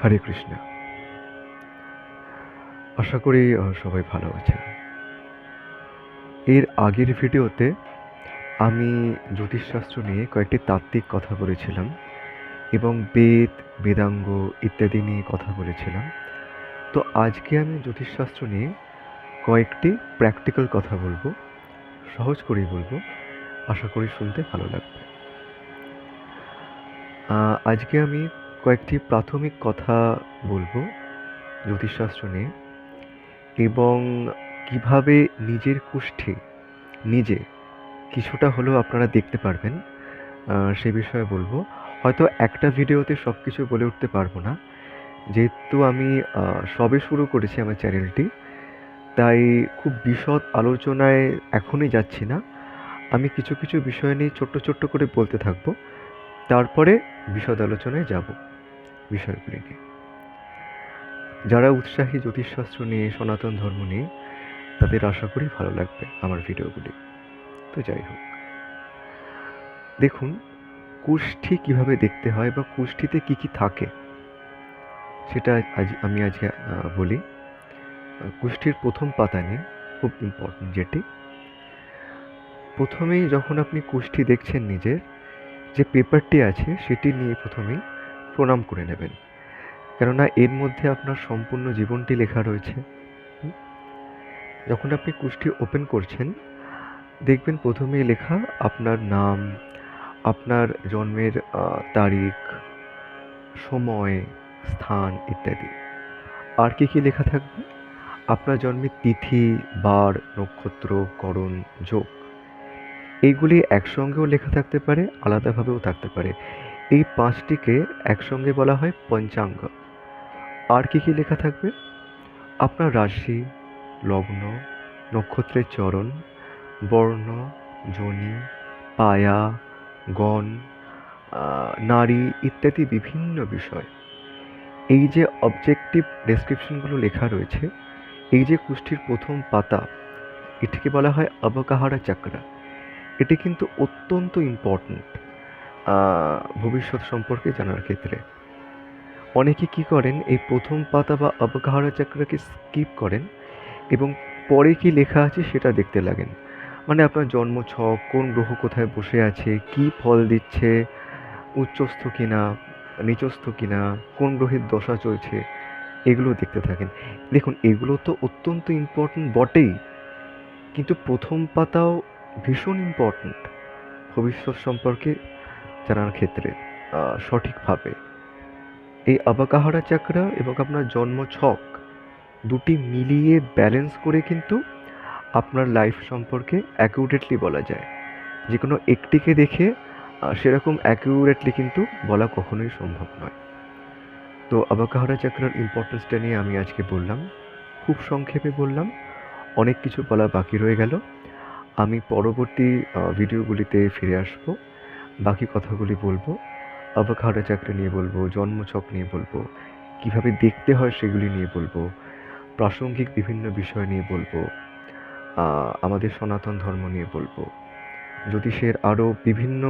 হরে কৃষ্ণ। আশা করি সবাই ভালো আছেন। এর আগের ভিডিওতে আমি জ্যোতিষশাস্ত্র নিয়ে কয়েকটি তাত্ত্বিক কথা বলেছিলাম এবং বেদ, বেদাঙ্গ ইত্যাদি নিয়ে কথা বলেছিলাম। তো আজকে আমি জ্যোতিষশাস্ত্র নিয়ে কয়েকটি প্র্যাকটিক্যাল কথা বলব, সহজ করেই বলব, আশা করি শুনতে ভালো লাগবে। আজকে আমি কয়েকটি প্রাথমিক কথা বলব জ্যোতিষশাস্ত্র নিয়ে। এবং কীভাবে নিজের কুষ্ঠি, নিজে কিছুটা হলেও আপনারা দেখতে পারবেন সে বিষয়ে বলব। হয়তো একটা ভিডিওতে সব কিছু বলে উঠতে পারব না। যেহেতু আমি সবে শুরু করেছি আমার চ্যানেলটি, তাই খুব বিশদ আলোচনায় এখনই যাচ্ছি না। আমি কিছু কিছু বিষয় নিয়ে ছোট্ট ছোট্ট করে বলতে থাকব। তারপরে বিশদ আলোচনায় যাব। বিষয়গুলি নিয়ে যারা উৎসাহী জ্যোতিষশাস্ত্র নিয়ে সনাতন ধর্ম নিয়ে, তাদের আশা করি ভালো লাগবে আমার ভিডিওগুলি। তো যাই হোক। দেখুন, কুষ্ঠি কীভাবে দেখতে হয় বা কুষ্ঠিতে কি কি থাকে, সেটা আজ আমি আজকে বলি। কুষ্ঠির প্রথম পাতা নিয়ে খুব ইম্পর্টেন্ট যেটি। প্রথমেই যখন আপনি কুষ্ঠি দেখছেন নিজের, যে পেপারটি আছে, সেটি নিয়ে প্রথমেই প্রণাম করে নেবেন। কেননা এর মধ্যে আপনার সম্পূর্ণ জীবনটি লেখা রয়েছে। যখন আপনি কুষ্ঠি ওপেন করছেন, দেখবেন প্রথমেই লেখা আপনার নাম, আপনার জন্মের তারিখ, সময়, স্থান ইত্যাদি। আর কি কি লেখা থাকবে? আপনার জন্মের তিথি, বার, নক্ষত্র, করণ, যোগ। এইগুলি একসঙ্গেও লেখা থাকতে পারে, আলাদাভাবেও থাকতে পারে। এই পাঁচটিকে একসঙ্গে বলা হয় পঞ্চাঙ্গ। আর কি কি লেখা থাকবে? আপনার রাশি, লগ্ন, নক্ষত্রের চরণ, বর্ণ যোনি পায়া, গণ নারী ইত্যাদি বিভিন্ন বিষয়। এই যে অবজেক্টিভ ডেসক্রিপশনগুলো লেখা রয়েছে, এই যে কুষ্ঠির প্রথম পাতা, এটিকে বলা হয় অবকাহারা চক্রা। এটি কিন্তু অত্যন্ত ইম্পর্ট্যান্ট ভবিষ্যৎ সম্পর্কে জানার ক্ষেত্রে। অনেকে কি করেন, এই প্রথম পাতা বা অবকাহারা চক্রকে স্কিপ করেন এবং পরে কি লেখা আছে সেটা দেখতে লাগেন। মানে আপনার জন্ম ছক, কোন গ্রহ কোথায় বসে আছে, কি ফল দিচ্ছে, উচ্চস্থ কিনা, নিচস্থ কিনা, কোন গ্রহের দশা চলছে, এগুলো দেখতে থাকেন। দেখুন, এগুলো তো অত্যন্ত ইম্পর্ট্যান্ট বটেই, কিন্তু প্রথম পাতাও ভীষণ ইম্পর্ট্যান্ট ভবিষ্যৎ সম্পর্কে জানার ক্ষেত্রে সঠিকভাবে। এই অবকাহারা চক্র এবং আপনার জন্ম ছক দুটি মিলিয়ে ব্যালেন্স করে কিন্তু আপনার লাইফ সম্পর্কে অ্যাকিউরেটলি বলা যায়। যে কোনো একটিকে দেখে সেরকম অ্যাকিউরেটলি কিন্তু বলা কখনোই সম্ভব নয়। তো অবকাহারা চক্রের ইম্পর্টেন্সটা নিয়ে আমি আজকে বললাম, খুব সংক্ষেপে বললাম, অনেক কিছু বলা বাকি রয়ে গেল। আমি পরবর্তী ভিডিওগুলিতে ফিরে আসব। বাকি কথাগুলি বলব অবকাহারা চাকরি নিয়ে বলব, জন্মছক নিয়ে বলব, কীভাবে দেখতে হয় সেগুলি নিয়ে বলব, প্রাসঙ্গিক বিভিন্ন বিষয় নিয়ে বলব আমাদের সনাতন ধর্ম নিয়ে বলব। জ্যোতিষের আরও বিভিন্ন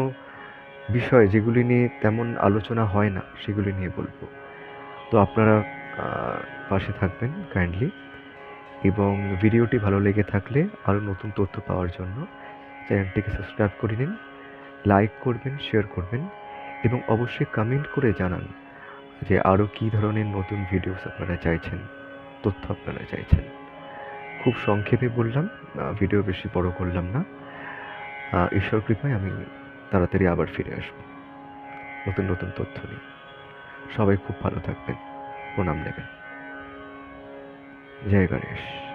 বিষয় যেগুলি নিয়ে তেমন আলোচনা হয় না, সেগুলি নিয়ে বলব। তো আপনারা পাশে থাকবেন কাইন্ডলি এবং ভিডিওটি ভালো লেগে থাকলে আরও নতুন তথ্য পাওয়ার জন্য চ্যানেলটিকে সাবস্ক্রাইব করে নিন। লাইক করবেন, শেয়ার করবেন এবং অবশ্যই কমেন্ট করে জানান যে আরও কী ধরনের নতুন ভিডিওস আপনারা চাইছেন, তথ্য আপনারা চাইছেন। খুব সংক্ষেপে বললাম ভিডিও বেশি বড় করলাম না। ঈশ্বর কৃপায় আমি তাড়াতাড়ি আবার ফিরে আসব। নতুন নতুন তথ্য নিয়ে। সবাই খুব ভালো থাকবেন। প্রণাম নেবেন। জয় গণেশ।